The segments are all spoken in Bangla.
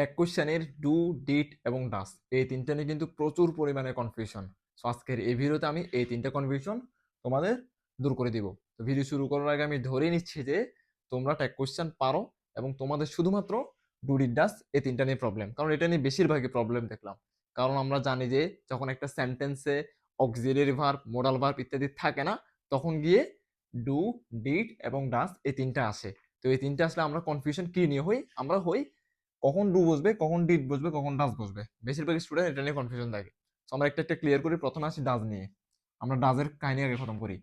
ট্যাগ কোশ্চেনের ডু ডিট এবং ডাস এই তিনটা নিয়ে কিন্তু প্রচুর পরিমাণে কনফিউশন সো আজকের এই ভিডিওতে আমি এই তিনটা কনফিউশন তোমাদের দূর করে দিব। তো ভিডিও শুরু করার আগে আমি ধরে নিচ্ছি যে তোমরা ট্যাগ কোশ্চেন পারো এবং তোমাদের শুধুমাত্র ডু ডিট ডাস এই তিনটা নিয়ে প্রবলেম কারণ এটা নিয়ে বেশিরভাগই প্রবলেম দেখলাম। কারণ আমরা জানি যে যখন একটা সেন্টেন্সে অক্সিলিয়ারি ভার্ব মোডাল ভার্ব ইত্যাদি থাকে না, তখন গিয়ে ডু ডিট এবং ডাস এই তিনটা আসে। তো এই তিনটা আসলে আমরা কনফিউশন কি নিয়ে হই? আমরা হই কখন ডু বসবে, কখন ডিট বসবে, কখন ডাস বসবে। বেশিরভাগ স্টুডেন্ট এটা নিয়ে কনফিউশন থাকে। তো আমরা একটা একটা ক্লিয়ার করি, প্রথমে আসি ডাজ নিয়ে। আমরা ডাজের কাহিনী আগে খতম করি।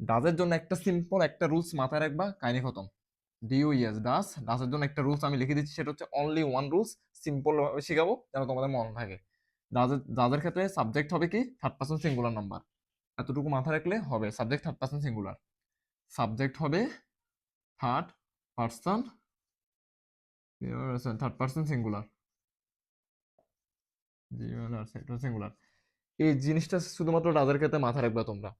ডাজের জন্য একটা সিম্পল একটা রুলস মাথায় রাখবা, কাহিনী খতম। ডিউ ইয়েস ডাস ডাসের জন্য একটা রুলস আমি লিখে দিচ্ছি, সেটা হচ্ছে অনলি ওয়ান রুলস সিম্পল শেখাবো, যেন তোমাদের মনে থাকে। ডাজের ডাজের ক্ষেত্রে সাবজেক্ট হবে কি? থার্ড পার্সন সিঙ্গুলার নাম্বার এতটুকু মাথায় রাখলে হবে subject third person singular subject হবে third person third person singular singular এই জিনিসটা শুধুমাত্র ডাজের ক্ষেত্রে মাথায় রাখবে তোমরা।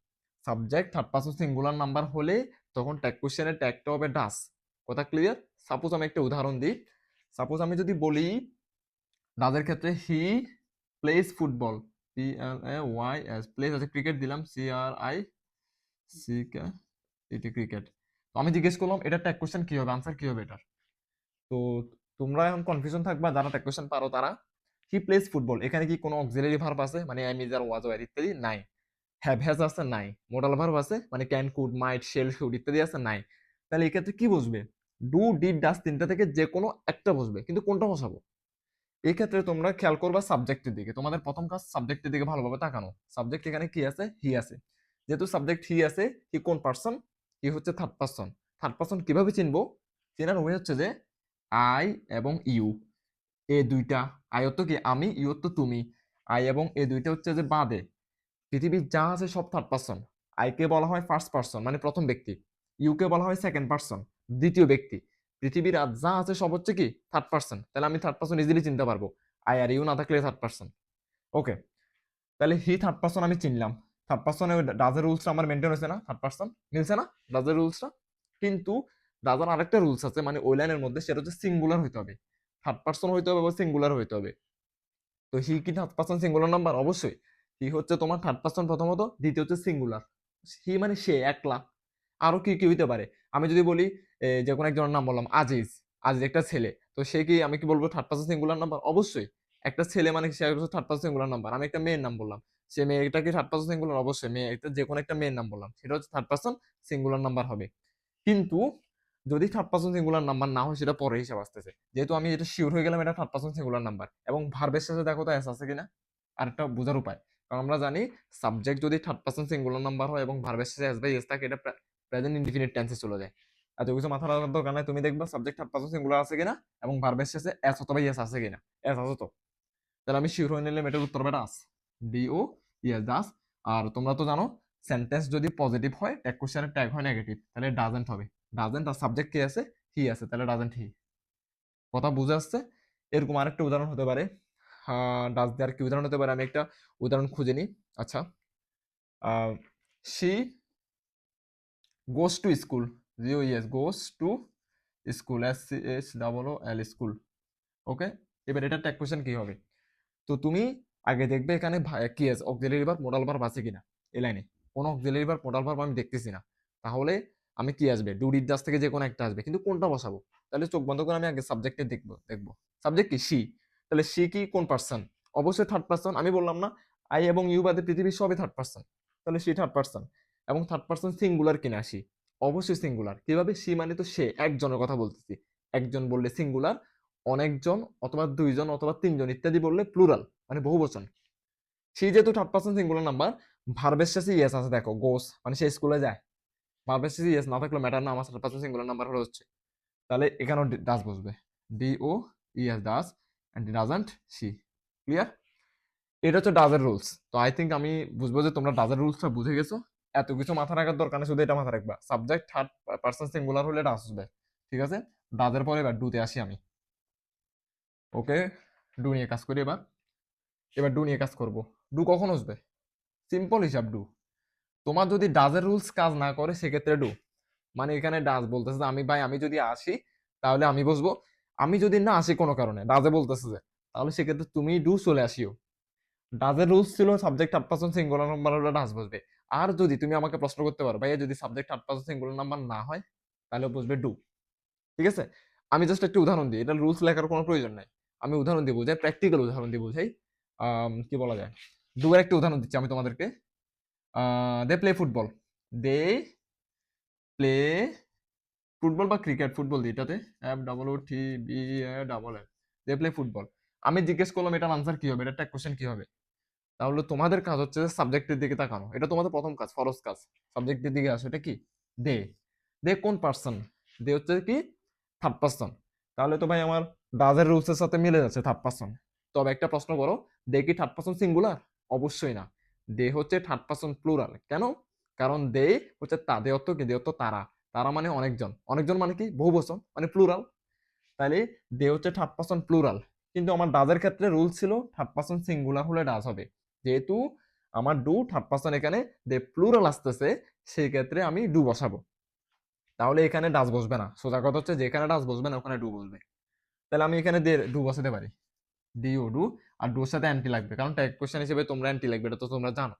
Subject third person singular number হলে তখন ট্যাগ কোশ্চেনের ট্যাগটা হবে ডাস কথা ক্লিয়ার সাপোজ আমি একটা উদাহরণ দিই। সাপোজ আমি যদি বলি ডাজের ক্ষেত্রে he plays football P L A Y S plays আছে ক্রিকেট দিলাম C R I C K এটি ক্রিকেট তো আমি জিজ্ঞেস করলাম, এটা ট্যাগ কোশ্চেন কি হবে? আনসার কি হবে এটার? তো তোমরা এখন কনফিউশন থাকবা, যারা ট্যাগ কোশ্চেন পারো তারা। হি প্লেস ফুটবল এখানে কি কোনো অক্সিলারি ভার্ব আছে? মানে I am is are was were ইত্যাদি? নাই। হ্যাভ হ্যাজ আছে? নাই। মোডাল ভার্ব আছে? মানে can could might shall should ইত্যাদি আছে? নাই। তাহলে এক্ষেত্রে কি বসবে ডু ডিড ডাস তিনটা থেকে যে কোনো একটা বসবে কিন্তু কোনটা বসাবো এই ক্ষেত্রে তোমরা খেয়াল করবা সাবজেক্টের দিকে। তোমাদের প্রথম কাজ সাবজেক্টের দিকে ভালোভাবে তাকানো। সাবজেক্ট এখানে কি আছে? হি আছে। যেহেতু সাবজেক্ট হি আছে হি কোন পার্সন হি হচ্ছে থার্ড পার্সন থার্ড পার্সন কীভাবে চিনবো? চেনার ওয়ে হচ্ছে যে আই এবং ইউ। এ দুইটা। আই তো কি? আমি, ইউ তো তুমি। আই এবং এ দুইটা হচ্ছে যে বাদে পৃথিবীর যা আছে সব থার্ড পার্সন আইকে বলা হয় ফার্স্ট পার্সন মানে প্রথম ব্যক্তি। ইউকে বলা হয় সেকেন্ড পার্সন দ্বিতীয় ব্যক্তি। পৃথিবীর আর যা আছে সব হচ্ছে কি? থার্ড পার্সন তাহলে আমি থার্ড পার্সন ইজিলি চিনতে পারব। আই আর ইউ না থাকলে থার্ড পার্সন ওকে তাহলে হি থার্ড পার্সন আমি চিনলাম। থার্ড পার্সনে ডাজের রুলসটা আমার মেনটেন হয়েছে না? থার্ড পার্সন মিলছে না? ডাজের রুলসটা কিন্তু ডাজার আরেকটা রুলস আছে মানে ওই লাইনের মধ্যে সেটা হচ্ছে সিঙ্গুলার হইতে হবে। থার্ড পার্সন হইতে হবে বা সিঙ্গুলার হইতে হবে। তো হি কি থার্ড পার্সন সিঙ্গুলার নাম্বার অবশ্যই। হি হচ্ছে তোমার থার্ড পার্সন প্রথমত, দ্বিতীয় হচ্ছে সিঙ্গুলার হি মানে সে, একলা। আরও কি কি হইতে পারে? আমি যদি বলি যে কোনো একজনের নাম বললাম, আজিজ। আজিজ একটা ছেলে। তো সে কি, আমি কি বলব থার্ড পার্সন সিঙ্গুলার নাম্বার অবশ্যই। একটা ছেলে মানে সে থার্ড পার্সন সিঙ্গুলার নাম্বার আমি একটা মেয়ের নাম বললাম। সে মেয়েটা কি থার্ড পার্সন সিঙ্গুলার অবশ্যই। মেয়ে একটা যে কোনো একটা মেয়ের নাম বললাম। সেটা হচ্ছে থার্ড পার্সন সিঙ্গুলার নাম্বার হবে। কিন্তু যদি থার্ড পার্সন সিঙ্গুলার নাম্বার না হয়, সেটা পরে হিসাব আসতেছে। যেহেতু আমি এটা শিওর হয়ে গেলাম, এটা থার্ড পার্সন সিঙ্গুলার নাম্বার এবং ভার্বের সাথে দেখো তো এস আছে কিনা? আর একটা বোঝার উপায়। কারণ আমরা জানি সাবজেক্ট যদি থার্ড পার্সন সিঙ্গুলার নাম্বার হয় এবং ভার্বের সাথে এস বাই এস থাকে, এটা প্রেজেন্ট ইনডিফিনিট টেন্সে চলে যায়। এত কিছু মাথা রাখার দরকার নাই। তুমি দেখবা সাবজেক্ট থার্ড পার্সন সিঙ্গুলার আছে কিনা এবং ভার্বের শেষে এস অথবা ইয়েস আছে কিনা? এস আছে তো? তাহলে আমি শিওর হয়ে নিলাম, এটার উত্তর বেটা আস D O E S does আর তোমরা তো জানো সেন্টেন্স যদি পজিটিভ হয় ট্যাগ কোশ্চেনের ট্যাগ হয় নেগেটিভ তাহলে ডাজেন্ট হবে। ডাজেন্ট আর সাবজেক্ট কি আছে? হি আছে। তাহলে ডাজেন্ট হি কথা বুঝে আসছে? এরকম আরেকটা উদাহরণ হতে পারে। ডাজ দেওয়ার কি উদাহরণ হতে পারে? আমি একটা উদাহরণ খুঁজে নিই। আচ্ছা। She goes to school G O E S goes to school S C S double O L school okay এবার এটা ট্যাগ কোশ্চেন কি হবে? তো তুমি আগে দেখবে এখানে কি আছে? অক্সিলারি ভার্ব মোডাল ভার্ব আছে কিনা? এই লাইনে। কোনো অক্সিলারি ভার্ব মোডাল ভার্ব আমি দেখতেছি না। তাহলে আমি কি আসবে? ডু ডিড ডাস থেকে যে কোনো একটা আসবে। কিন্তু কোনটা বসাবো? তাহলে চোখ বন্ধ করে আমি আগে সাবজেক্টে দেখব দেখব। সাবজেক্ট কি? সি তাহলে সি কি? কোন পার্সন অবশ্যই থার্ড পার্সন আমি বললাম না আই এবং ইউ বাদে পৃথিবীর সবই থার্ড পার্সন তাহলে সি থার্ড পার্সন এবং থার্ড পার্সন সিঙ্গুলার কিনা সি অবশ্যই সিঙ্গুলার কীভাবে? সি মানে তো সে, একজনের কথা বলতেছি। একজন বললে সিঙ্গুলার অনেকজন অথবা দুইজন অথবা তিনজন ইত্যাদি বললে প্লুরাল মানে বহু বচন সে যেহেতু থার্ড পার্সন সিঙ্গুলার নাম্বার ভার্বের শেষে ইয়েস আছে, দেখো গোস মানে সে স্কুলে যায়। শেষে ইয়েস না থাকলে ম্যাটার না, আমার পার্সন সিঙ্গুলার নাম্বার হলে হচ্ছে। তাহলে এখানেও ডাস বসবে। D O E S does and doesn't see clear এটা হচ্ছে ডাজের রুলস তো আই থিঙ্ক আমি বুঝব যে তোমরা ডাজের রুলসটা বুঝে গেছো। এত কিছু মাথা রাখার দরকার নেই, শুধু এটা মাথা রাখবা। সাবজেক্ট থার্ড পার্সন সিঙ্গুলার হলে ডাস আসবে ঠিক আছে? ডাজের পরে এবার ডুতে আসি আমি। ওকে ডু নিয়ে কাজ করি এবার। এবার ডু নিয়ে কাজ করব। ডু কখন আসবে সিম্পল হিসাব ডু তোমার যদি ডাজের রুলস কাজ না করে, সেক্ষেত্রে ডু মানে এখানে ডাজ বলতেছে যে, আমি ভাই, আমি যদি আসি, তাহলে আমি বসবো। আমি যদি না আসি কোনো কারণে ডাজে বলতেছে যে, তাহলে সেক্ষেত্রে তুমি ডু চলে আসিও। ডাজের রুলস ছিল subject third person singular number হলে ডাজ বসবে। আর যদি তুমি আমাকে প্রশ্ন করতে পারো, ভাইয়া, যদি subject third person singular number না হয়, তাহলে বসবে ডু ঠিক আছে? আমি জাস্ট একটা উদাহরণ দিই। এটা রুলস লেখার কোনো প্রয়োজন নাই। আমি উদাহরণ দিয়ে বোঝাই প্র্যাকটিক্যাল উদাহরণ দিয়ে বোঝাই। কি বলা যায়? দুয়ের একটা উদাহরণ দিচ্ছি আমি তোমাদেরকে। They play football they play football বা ক্রিকেট ফুটবল এটাতে F double O T B A double F they play football আমি জিজ্ঞেস করলাম, এটার আনসার কি হবে? এটা একটা কোশ্চেন কি হবে? তাহলে তোমাদের কাজ হচ্ছে যে সাবজেক্টের দিকে তাকানো। এটা তোমাদের প্রথম কাজ ফরজ কাজ। সাবজেক্টের দিকে আসো, এটা কি? দে দে কোন পার্সন দে হচ্ছে কি? থার্ড পার্সন তাহলে তো ভাই আমার ডাজের রুলসের সাথে মিলে যাচ্ছে থার্ড পার্সন তবে একটা প্রশ্ন করো দে কি থার্ড পার্সন সিঙ্গুলার অবশ্যই না। দে হচ্ছে থার্ড পার্সন প্লুরাল। কেন? কারণ দে হচ্ছে তাদের অর্থ কি? দে অর্থ তারা। তারা মানে অনেকজন। অনেকজন মানে কি? বহু বচন মানে প্লুরাল। তাহলে দে হচ্ছে থার্ড পার্সন প্লুরাল। কিন্তু আমার ডাজের ক্ষেত্রে রুল ছিল থার্ড পার্সন সিঙ্গুলার হলে ডাজ হবে। যেহেতু আমার ডু থার্ড পার্সন এখানে দে প্লুরাল আসতেছে সেই ক্ষেত্রে আমি ডু বসাবো। তাহলে এখানে ডাজ বসবে না। সোজা কথা হচ্ছে যেখানে ডাজ বসবে না, ওখানে ডু বসবে। তাহলে আমি এখানে দে, ডু বসাতে পারি। ডি ও ডু আর ডুর সাথে অ্যান্টি লাগবে। কারণ ট্যাগ কোশ্চেন হিসেবে তোমরা অ্যান্টি লাগবে, এটা তো তোমরা জানো।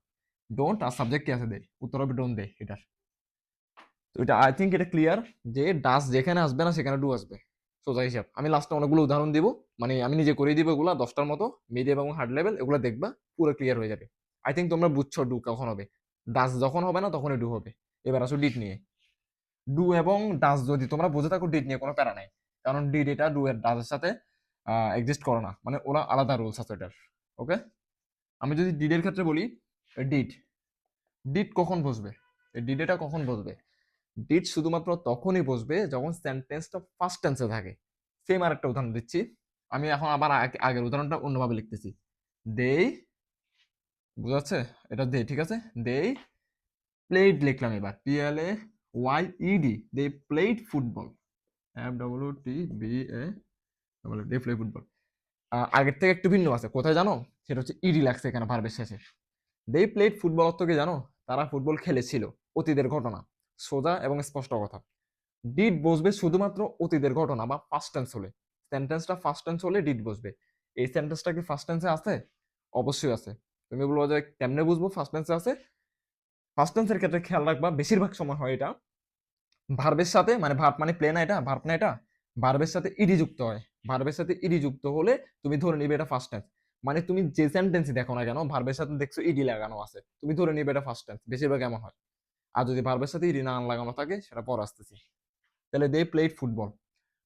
ডোন্ট আর সাবজেক্ট কি আছে দে? উত্তর হবে ডোন্ট দে, এটার। তো এটা আই থিঙ্ক এটা ক্লিয়ার যে ডাস যেখানে আসবে না, সেখানে ডু আসবে। সোজা হিসাব। আমি লাস্টে অনেকগুলো উদাহরণ দিব। মানে আমি নিজে করে দিব এগুলা, দশটার মতো মিডিয়াম এবং হার্ড লেভেল এগুলো দেখবা, পুরো ক্লিয়ার হয়ে যাবে। আই থিঙ্ক তোমরা বুঝছ ডু কখন হবে। ডাস যখন হবে না, তখনই ডু হবে। এবার আসো ডিট নিয়ে। ডু এবং ডাস যদি তোমরা বুঝে থাকো ডিট নিয়ে কোনো প্যারা নাই। কারণ ডিট এটা ডু এর ডাসের সাথে এক্সিস্ট করে না। মানে ওরা আলাদা রুলস আছে এটার ওকে আমি যদি ডিডের ক্ষেত্রে বলি ডিট ডিট কখন বসবে? এই ডিড এটা কখন বসবে? ডিট শুধুমাত্র তখনই বসবে যখন সেন্টেন্সটা ফার্স্ট টেন্সে থাকে। সেম আর একটা উদাহরণ দিচ্ছি। আমি এখন আবার আগে- আগের উদাহরণটা অন্যভাবে লিখতেছি। দেই, বুঝা যাচ্ছে? এটা দে ঠিক আছে? দেই প্লেড লিখলাম এবার। P L A Y ED they played football F W T B A they play football আগের থেকে একটু ভিন্ন আছে। কোথায় জানো? সেটা হচ্ছে ইডি লাগছে এখানে ভার্বের শেষে। দে প্লেড ফুটবল অর্থ কি জানো? তারা ফুটবল খেলেছিল, অতীতের ঘটনা। সোজা এবং স্পষ্ট কথা। ডিড বসবে শুধুমাত্র অতীতের ঘটনা বা ফার্স্ট টেন্স হলে। সেন্টেন্সটা ফার্স্ট টেন্স হলে ডিড বসবে। এই সেন্টেন্সটা কি ফার্স্ট টেন্সে আছে? অবশ্যই আছে। তুমি বলব যে কেমনে বুঝব ফার্স্ট টেন্সে আছে? ফার্স্ট টেন্সের ক্ষেত্রে খেয়াল রাখবা, বেশিরভাগ সময় হয় এটা। ভার্বের সাথে মানে ভার্ব মানে প্লে না এটা? ভার্ব না এটা? ভার্বের সাথে ইডি যুক্ত হয়। ভার্বের সাথে ইডি যুক্ত হলে তুমি ধরে নিবে এটা ফার্স্ট টেন্স মানে তুমি যে সেন্টেন্সই দেখো না কেন ভার্বের সাথে দেখছ ইডি লাগানো আছে, তুমি ধরে নিবে এটা ফার্স্ট টেন্স বেশিরভাগ এমন হয়। আর যদি ভার্বের সাথে ইডি না লাগানো থাকে, সেটা পর আসতেছি। তাহলে দে প্লেড ফুটবল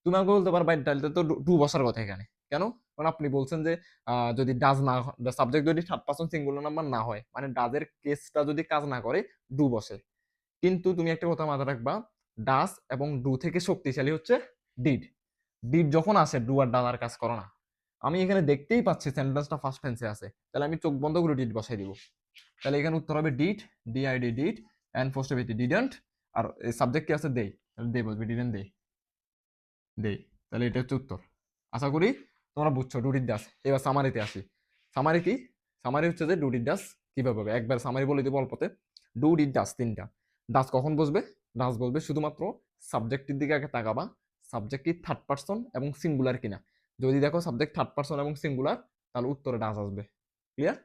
তুমি আমাকে বলতে পারো ভাই তাহলে তো ডু বসার কথা এখানে। কেন? কারণ আপনি বলছেন যে যদি ডাজ না সাবজেক্ট যদি থার্ড পার্সন সিঙ্গুলার নাম্বার না হয় মানে ডাজের কেসটা যদি কাজ না করে ডু বসে। কিন্তু তুমি একটা কথা মাথায় রাখবা ডাস এবং ডু থেকে শক্তিশালী হচ্ছে ডিড ডিড যখন আসে ডু আর কাজ করো না। আমি এখানে দেখতেই পাচ্ছি সেন্টেন্সটা ফার্স্ট টেন্সে আছে। তাহলে আমি চোখ বন্ধ করে ডিট বসাই দিব। তাহলে এখানে উত্তর হবে did D I D did and possibility didn't R subject কি আছে? দেই তাহলে দে বলবি ডিডেন্ট দে দেই তাহলে এটা হচ্ছে উত্তর। আশা করি তোমরা বুঝছ ডুডির দাস এবার সামারিতে আসি। সামারি কি? সামারি হচ্ছে যে ডুডির ডাস কীভাবে হবে? একবার সামারি বলে দিব অল্পতে। ডু ডিড ডাস তিনটা। ডাস কখন বসবে? ডাস বসবে শুধুমাত্র সাবজেক্টের দিকে আগে তাকাবা। সাবজেক্ট কি থার্ড পার্সন এবং সিঙ্গুলার কিনা। যদি দেখো সাবজেক্ট থার্ড পার্সন এবং সিঙ্গুলার তাহলে উত্তরে ডাস আসবে। ক্লিয়ার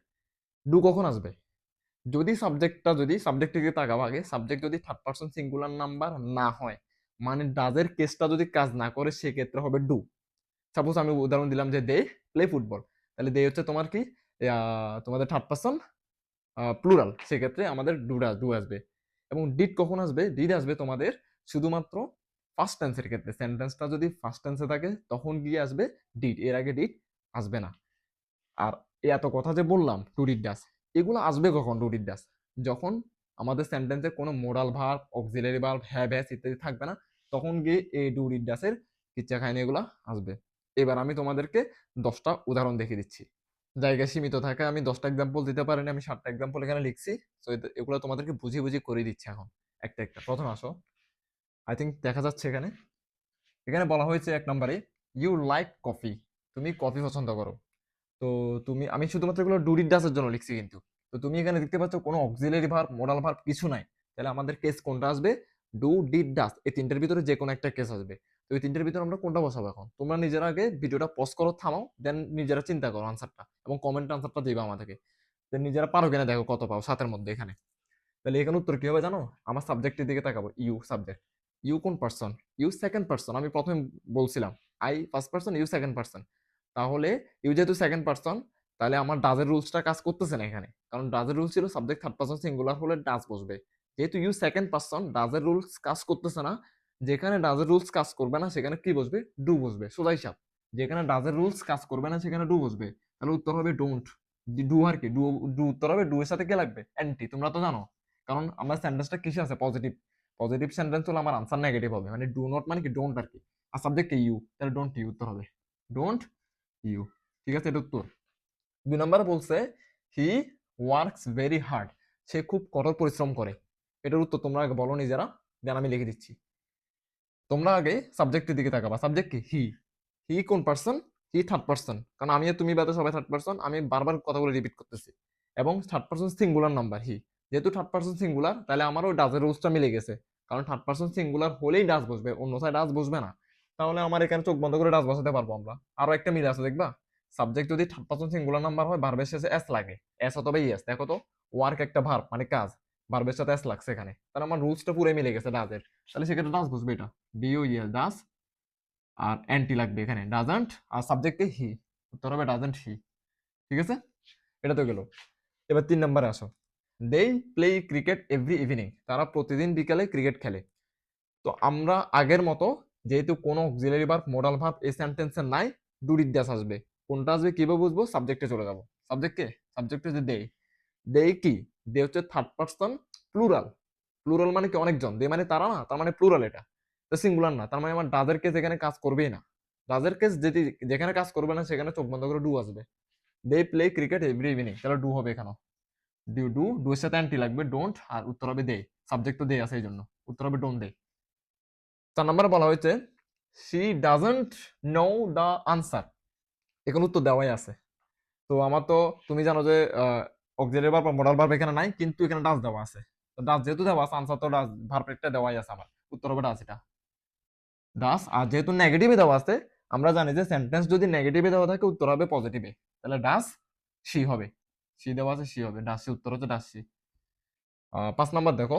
ডু কখন আসবে? যদি সাবজেক্টটা যদি সাবজেক্টের দিকে তাকাবা আগে সাবজেক্ট যদি থার্ড পার্সন সিঙ্গুলার নাম্বার না হয় মানে ডাজের কেসটা যদি কাজ না করে, সেক্ষেত্রে হবে ডু। সাপোজ আমি উদাহরণ দিলাম যে দে প্লে ফুটবল তাহলে দে হচ্ছে তোমার কি? তোমাদের থার্ড পার্সন প্লুরাল সেক্ষেত্রে আমাদের ডুডা ডু আসবে। এবং ডিড কখন আসবে? ডিড আসবে তোমাদের শুধুমাত্র ফার্স্ট টেন্সের ক্ষেত্রে সেন্টেন্সটা যদি ফার্স্ট টেন্সে থাকে, তখন গিয়ে আসবে ডিড এর আগে ডিড আসবে না। আর এত কথা যে বললাম টু ডিড ডাস এগুলো আসবে কখন টু ডিড ডাস যখন আমাদের সেন্টেন্সে কোনো modal verb auxiliary verb have has ইত্যাদি থাকবে না, তখন গিয়ে এই ডু ডিড ডাসের কিচ্ছা খাইনি এগুলো আসবে। এবার আমি তোমাদেরকে দশটা উদাহরণ দেখিয়ে দিচ্ছি। জায়গা সীমিত থাকে, আমি দশটা এক্সাম্পল দিতে পারিনি, আমি সাতটা এক্সাম্পল এখানে লিখছি তো এগুলো তোমাদেরকে বুঝিয়ে বুঝিয়ে করে দিচ্ছি এখন। একটা একটা, প্রথম আসো। আই থিঙ্ক দেখা যাচ্ছে এখানে। এখানে বলা হয়েছে এক নম্বরে ইউ লাইক কফি তুমি কফি পছন্দ করো। তো তুমি, আমি শুধুমাত্র এগুলো ডুরিড ডাসের জন্য লিখছি কিন্তু। তো তুমি এখানে দেখতে পাচ্ছ কোনো অক্সিলারি ভার্ব মোডাল ভার্ব কিছু নাই। তাহলে আমাদের কেস কোনটা আসবে? ডু ডিড ডাস এই তিনটার ভিতরে যে কোনো একটা কেস আসবে। তো এই তিনটের ভিতরে আমরা কোনটা বসাবো এখন? তোমরা নিজেরা আগে ভিডিওটা পজ করো, থামাও দেন নিজেরা চিন্তা করো আনসারটা এবং কমেন্ট আনসারটা দিবা আমাদেরকে। দেন নিজেরা পারো কিনা দেখো কত পাও সাতের মধ্যে এখানে। তাহলে এখানে উত্তর কি হবে জানো? আমার সাবজেক্টের দিকে তাকাবো। ইউ সাবজেক্ট ইউ কোন পার্সন ইউ সেকেন্ড পার্সন আমি প্রথমে বলছিলাম। I first person you second person তাহলে ইউ যেহেতু সেকেন্ড পার্সন তাহলে আমার ডাজের রুলসটা কাজ করতেছে না এখানে। কারণ ডাজের রুলস ছিল সাবজেক্ট থার্ড পার্সন সিঙ্গুলার হলে ডাজ বসবে। যেহেতু ইউ সেকেন্ড পার্সন ডাজের রুলস কাজ করতেছে না, যেখানে ডাজের রুলস কাজ করবে না, সেখানে কি বসবে? ডু বসবে। সোজা হিসাব। যেখানে ডাজের রুলস কাজ করবে না, সেখানে ডু বসবে। তাহলে উত্তর হবে ডোন্ট ডু আর কি? ডু ডু উত্তর হবে ডু এর সাথে কে লাগবে? অ্যান্টি তোমরা তো জানো। কারণ আমার সেন্টেন্সটা কিসে আছে? পজিটিভ পজিটিভ সেন্টেন্স হলে আমার আনসার নেগেটিভ হবে। মানে ডু নট মানে কি ডোন্ট আর কি। আর সাবজেক্ট ইউ তাহলে ডোন্ট ইউ উত্তর হবে? ডোন্ট ইউ ঠিক আছে, এটা উত্তর। দুই নম্বর বলছে হি ওয়ার্কস ভেরি হার্ড সে খুব কঠোর পরিশ্রম করে। এটার উত্তর তোমরা আগে বলো নিজেরা দেন আমি লিখে দিচ্ছি। তোমরা আগে সাবজেক্টের দিকে তাকাবা। সাবজেক্ট কি? হি হি কোন পার্সন হি থার্ড পার্সন কারণ আমি তুমি বাদে সবাই থার্ড পার্সন আমি বারবার কথাগুলো রিপিট করতেছি। এবং third person singular number he যেহেতু থার্ড পার্সন সিঙ্গুলার তাহলে আমারও ডাজের রুলসটা মিলে গেছে। কারণ থার্ড পার্সন সিঙ্গুলার হলেই ডাস বসবে, অন্য অন্যথায় ডাস বসবে না। তাহলে আমার এখানে চোখ বন্ধ করে ডাস বসাতে পারব আমরা। আরও একটা মিলে আছে, দেখবা? সাবজেক্ট যদি থার্ড পার্সন সিঙ্গুলার নাম্বার হয় ভার্বের শেষে এস লাগে। এস অথবা ইএস দেখো তো? ওয়ার্ক একটা ভার্ব মানে কাজ। ভার্বের সাথে এস লাগছে এখানে। তাহলে আমার রুলসটা পুরো মিলে গেছে ডাজের তাহলে সেক্ষেত্রে ডাস বসবে এটা। D O E S does R anti লাগবে এখানে। ডাজেন্ট আর সাবজেক্টে হি উত্তর হবে ডাজেন্ট হি ঠিক আছে? এটা তো গেল। এবার তিন নম্বরে আসো। They play cricket every evening তারা প্রতিদিন বিকালে ক্রিকেট খেলে। তো আমরা আগের মতো, যেহেতু কোনো অক্সিলারি ভার্ব মোডাল ভার্ব এই সেন্টেন্সে নাই ডুরির দাস আসবে। কোনটা আসবে কীভাবে বুঝব? সাবজেক্টে চলে যাব। সাবজেক্ট কে? সাবজেক্ট হচ্ছে দে দে কি? দে হচ্ছে থার্ড পার্সন প্লুরাল প্লুরাল মানে কি? অনেকজন। দে মানে তারা না, তার মানে প্লুরাল এটা। তো সিঙ্গুলার না, তার মানে আমার ডাজের কেস এখানে কাজ করবেই না। ডাজের কেস যেটি, যেখানে কাজ করবে না, সেখানে চোখ বন্ধ করে ডু আসবে। They play cricket every evening তাহলে ডু হবে এখানে ডু ডু এর সাথে অ্যান্টি লাগবে ডোন্ট আর উত্তর হবে দে সাবজেক্ট তো দে আছে এই জন্য উত্তর হবে ডোন্ট দে চার নম্বরে বলা হয়েছে she doesn't know the answer এখন উত্তর দেওয়াই আছে। তো আমার তো, তুমি জানো যে অক্সিলারি বা মোডাল ভার্ব এখানে নাই, কিন্তু এখানে ডাজ দেওয়া আছে। তো ডাজ যেহেতু দেওয়া আছে আনসার তো ডাজ ভার্ব একটা দেওয়াই আছে আমার। উত্তর হবে ডাজ এটা। ডাস আর যেহেতু নেগেটিভে দেওয়া আছে, আমরা জানি যে সেন্টেন্স যদি নেগেটিভে দেওয়া থাকে, উত্তর হবে পজিটিভে তাহলে ডাস সি হবে। সি দেওয়া আছে সি হবে। ডাস উত্তর হচ্ছে ডাস পাঁচ নাম্বার দেখো।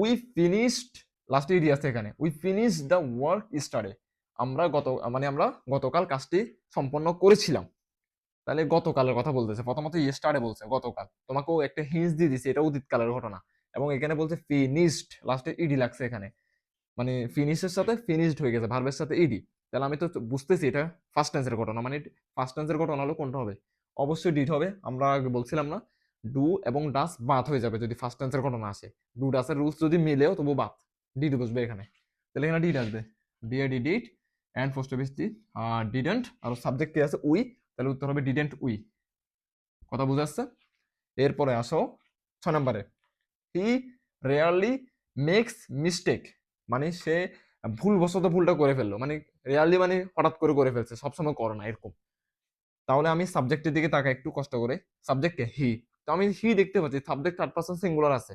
উই ফিনিশড লাস্ট ইডি আছে এখানে। We finish the work yesterday আমরা গত মানে আমরা গতকাল কাজটি সম্পন্ন করেছিলাম। তাহলে গতকালের কথা বলতেছে। প্রথমত ইয়েস্টারে বলছে গতকাল। তোমাকেও একটা হিন্স দিয়ে দিছে এটা অতীতকালের ঘটনা। এবং এখানে বলছে ফিনিশড লাস্টে ইডি লাগছে এখানে। মানে ফিনিশের সাথে ফিনিশড হয়ে গেছে ভার্বের সাথে ইডি তাহলে আমি তো বুঝতেছি এটা ফার্স্ট টেন্সের ঘটনা। মানে ফার্স্ট টেন্সের ঘটনা হলো কোনটা হবে? অবশ্যই ডিড হবে। আমরা আগে বলছিলাম না ডু এবং ডাস বাদ হয়ে যাবে যদি ফার্স্ট টেন্সের ঘটনা আসে। ডু ডাসের রুলস যদি মিলেও তবু বাদ। ডিড বসবে এখানে। তাহলে এখানে ডিড আসবে। D A D did and positive D didn't R subject কি আছে উই, তাহলে উত্তর হবে ডিডেন্ট উই কথা বুঝে আসছে? এরপরে আসো ছ নম্বরে। হি রেয়ারলি মেক্স মিস্টেক মানে সে ভুলবশত ভুলটা করে ফেলল। মানে রিয়ালি মানে হঠাৎ করে করে ফেলছে, সবসময় করে না, এরকম। তাহলে আমি সাবজেক্টের দিকে তাকাই, একটু কষ্ট করে। সাবজেক্টকে হি তো আমি হি দেখতে পাচ্ছি। সাবজেক্ট থার্ড পার্সন সিঙ্গুলার আছে।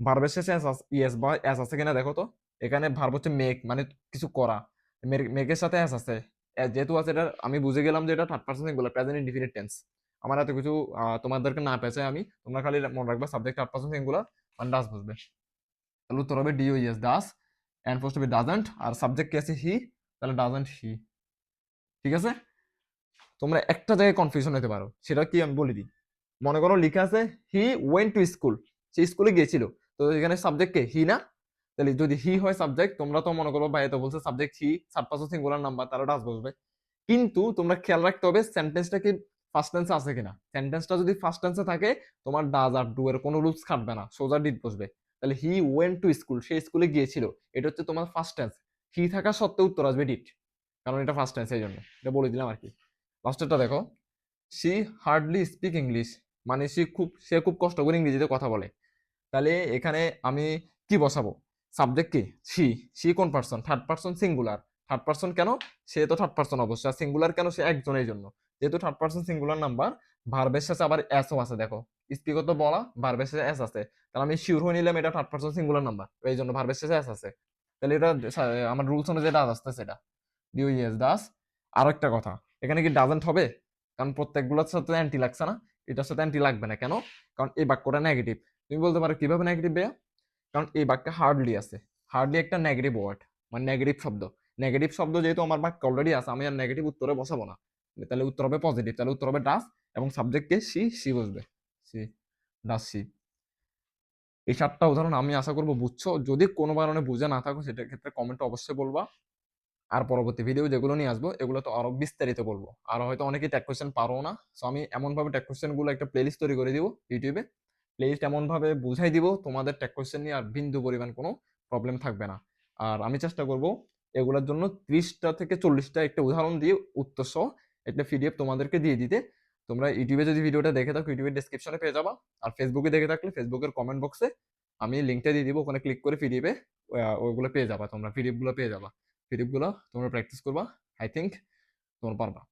ভার্বের শেষে ইয়েস বা এস আছে কিনা দেখো তো। এখানে ভার্ব হচ্ছে মেক মানে কিছু করা। মেকের সাথে এস আছে। যেহেতু আছে এটা, আমি বুঝে গেলাম যে এটা third person singular present indefinite tense আমার এত কিছু তোমাদেরকে না পেয়েছে আমি। তোমরা খালি মনে রাখবা সাবজেক্ট থার্ড পার্সন সিঙ্গুলার মানে ডাস বুঝবে। তাহলে উত্তর হবে D O E S does and first হবে ডাজেন্ট আর সাবজেক্ট কি আছে? হি তাহলে ডাজেন্ট হি ঠিক আছে? তোমরা একটা জায়গায় কনফিউশন হতে পারো। সেটা কি আমি বলে দিই। মনে করো লিখা আছে হি ওয়েন টু স্কুল সে স্কুলে গিয়েছিল। তো এখানে সাবজেক্ট কে? হি না? তাহলে যদি হি হয় সাবজেক্ট তোমরা তো মনে করো ভাই তো বলছে সাবজেক্ট হি সাত পাঁচ সিঙ্গুলার নাম্বার তারা ডাস বসবে। কিন্তু তোমরা খেয়াল রাখতে হবে সেন্টেন্সটা কি ফার্স্ট টেন্সে আছে কিনা? সেন্টেন্সটা যদি ফার্স্ট টেন্সে থাকে, তোমার ডাজ আর ডু এর কোনো রুলস খাটবে না, সোজা ডিট বসবে। তাহলে হি ওয়েন টু স্কুল সে স্কুলে গিয়েছিল। এটা হচ্ছে তোমার ফার্স্ট টেন্স হি থাকা সত্ত্বেও উত্তর আসবে ডিট কারণ এটা ফার্স্ট টেন্স এই জন্য। এটা বলে দিলাম আর কি। লাস্টেরটা দেখো। সি হার্ডলি স্পিক ইংলিশ মানে সে খুব সে খুব কষ্ট করে ইংরেজিতে কথা বলে। তাহলে এখানে আমি কি বসাবো? সাবজেক্ট কি? সি সি কোন person third person singular third person কেন? সে তো থার্ড পার্সন অবশ্যই। আর সিঙ্গুলার কেন? সে একজনের জন্য। যেহেতু থার্ড পার্সন সিঙ্গুলার নাম্বার ভার্বের সাথে আবার এসও আছে দেখো। স্পিক তো বলা ভার্বের সাথে এস আছে। তাহলে আমি শিওর হয়ে নিলাম এটা থার্ড পার্সন সিঙ্গুলার নাম্বার এই জন্য ভার্বের শেষে এস আছে। তাহলে এটা আমার রুলস অনুযায়ী ডাজ আসতেছে এটা। ডিও ইয়েস দাস আরও একটা কথা। এখানে কি ডাজেন্ট হবে? কারণ প্রত্যেকগুলোর সাথে অ্যান্টি লাগছে না। এটার সাথে অ্যান্টি লাগবে না। কেন? কারণ এই বাক্যটা নেগেটিভ তুমি বলতে পারো কীভাবে নেগেটিভ বেয়া কারণ এই বাক্যে হার্ডলি আছে। হার্ডলি একটা নেগেটিভ ওয়ার্ড মানে নেগেটিভ শব্দ। নেগেটিভ শব্দ যেহেতু আমার বাক্য অলরেডি আছে, আমি আর নেগেটিভ উত্তরে বসাবো না। তাহলে উত্তর হবে পজিটিভ তাহলে উত্তর হবে ডাস এবং সাবজেক্টকে সি সি বসবে। সি ডাস সি এই সাতটা উদাহরণ আমি আশা করব বুঝছ। যদি কোনো কারণে বুঝে না থাকো, সেটার ক্ষেত্রে কমেন্ট অবশ্যই বলবা। আর পরবর্তী ভিডিও যেগুলো নিয়ে আসব, এগুলো তো আরও বিস্তারিত বলব। আর হয়তো অনেকেই ট্যাগ কোয়েশ্চেন পারো না সো আমি এমনভাবে ট্যাগ কোয়েশ্চেনগুলো একটা প্লেলিস্ট তৈরি করে দিব ইউটিউবে প্লেলিস্ট এমনভাবে বুঝাই দিব, তোমাদের ট্যাগ কোয়েশ্চেন নিয়ে আর বিন্দু পরিমাণ কোনো প্রবলেম থাকবে না। আর আমি চেষ্টা করব এগুলোর জন্য ত্রিশটা থেকে চল্লিশটা একটা উদাহরণ দিয়ে উত্তর সহ একটা পিডিএফ তোমাদেরকে দিয়ে দিতে। তোমরা ইউটিউবে যদি ভিডিওটা দেখে থাকো ইউটিউবের ডেসক্রিপশনে পেয়ে যাবা। আর ফেসবুকে দেখে থাকলে ফেসবুকের কমেন্ট বক্সে আমি লিঙ্কটা দিয়ে দিব, ওখানে ক্লিক করে পিডিএফে ওইগুলো পেয়ে যাবা, তোমরা পিডিএফগুলো পেয়ে যাবা। পিডিএফগুলো তোমরা প্র্যাকটিস করবা আই থিঙ্ক তোমরা পারবা।